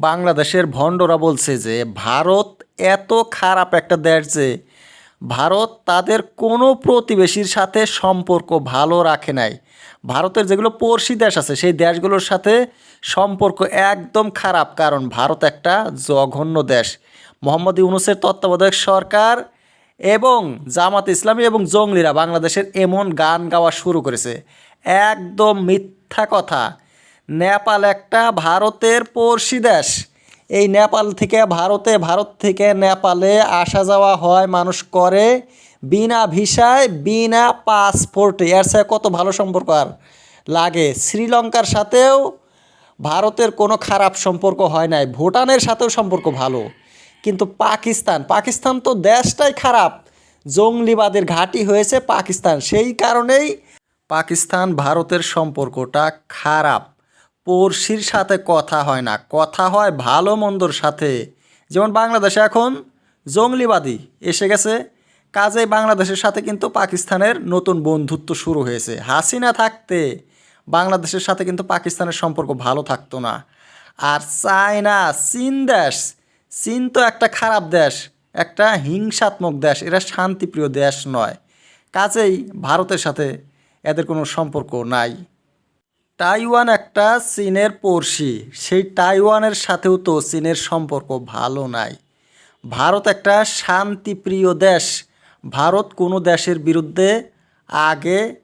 বাংলাদেশের ভণ্ডরা বলছে যে, ভারত এত খারাপ একটা দেশ যে, ভারত তাদের কোনো প্রতিবেশীর সাথে সম্পর্ক ভালো রাখে নাই। ভারতের যেগুলো পড়শি দেশ আছে, সেই দেশগুলোর সাথে সম্পর্ক একদম খারাপ, কারণ ভারত একটা জঘন্য দেশ। মোহাম্মদ ইউনুসের তত্ত্বাবধায়ক সরকার এবং জামাত ইসলামী এবং জঙ্গলিরা বাংলাদেশের এমন গান গাওয়া শুরু করেছে। একদম মিথ্যা কথা। নেপাল একটা, ভারতের পড়শি দেশ। এই নেপাল থেকে ভারতে, ভারত থেকে নেপালে আসা যাওয়া হয়, মানুষ করে বিনা ভিসায়, বিনা পাসপোর্টে। এর সাথে কত ভালো সম্পর্ক আর লাগে? শ্রীলঙ্কার সাথেও ভারতের কোনো খারাপ সম্পর্ক হয় নাই। ভুটানের সাথেও সম্পর্ক ভালো। কিন্তু পাকিস্তান পাকিস্তান তো দেশটাই খারাপ। জঙ্গলিবাদের ঘাঁটি হয়েছে পাকিস্তান। সেই কারণেই পাকিস্তান, ভারতের সম্পর্কটা খারাপ। পড়শির সাথে কথা হয় না। কথা হয় ভালো মন্দর সাথে। যেমন বাংলাদেশে এখন জঙ্গলিবাদী এসে গেছে। কাজেই বাংলাদেশের সাথে কিন্তু পাকিস্তানের নতুন বন্ধুত্ব শুরু হয়েছে। হাসিনা থাকতে বাংলাদেশের সাথে কিন্তু পাকিস্তানের সম্পর্ক ভালো থাকতো না। আর চায়না, চীন দেশ, চীন তো একটা খারাপ দেশ, একটা হিংসাত্মক দেশ এরা শান্তিপ্রিয় দেশ নয়। কাজেই ভারতের সাথে এদের কোনো সম্পর্ক নাই। তাইওয়ান একটা চীনের পড়শি। সেই তাইওয়ানের সাথেও তো চীনের সম্পর্ক ভালো নাই। ভারত একটা শান্তিপ্রিয় দেশ। ভারত কোনো দেশের বিরুদ্ধে আগে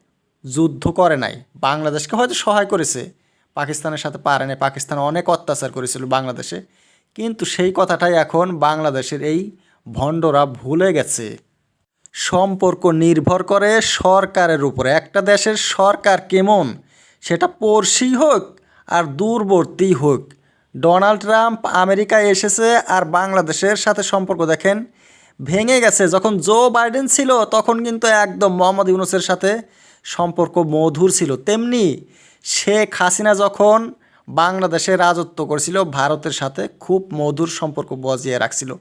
যুদ্ধ করে নাই। বাংলাদেশকে হয়তো সহায় করেছে। পাকিস্তানের সাথে পারে নাই। পাকিস্তান অনেক অত্যাচার করেছিল বাংলাদেশে। কিন্তু সেই কথাটাই এখন বাংলাদেশের এই ভণ্ডরা ভুলে গেছে। সম্পর্ক নির্ভর করে সরকারের উপরে। একটা দেশের সরকার কেমন? সেটা পড়শি হোক আর দূরবর্তী হোক। ডোনাল্ড ট্রাম্প আমেরিকায় এসেছে আর বাংলাদেশের সাথে সম্পর্ক দেখেন, ভেঙে গেছে। যখন জো বাইডেন ছিল, তখন কিন্তু একদম মোহাম্মদ ইউনুসের সাথে সম্পর্ক মধুর ছিল। তেমনি শেখ হাসিনা যখন বাংলাদেশে রাজত্ব করছিল, ভারতের সাথে খুব মধুর সম্পর্ক বজিয়ে রাখছিল।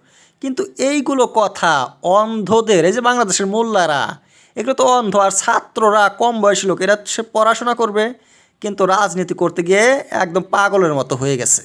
কিন্তু এইগুলো কথা অন্ধদের, এই যে বাংলাদেশের মোল্লারা এগুলো তো অন্ধ আর ছাত্ররা কম বয়সী লোক, এরা সে পড়াশোনা করবে, কিন্তু রাজনীতি করতে গিয়ে একদম পাগলের মতো হয়ে গেছে।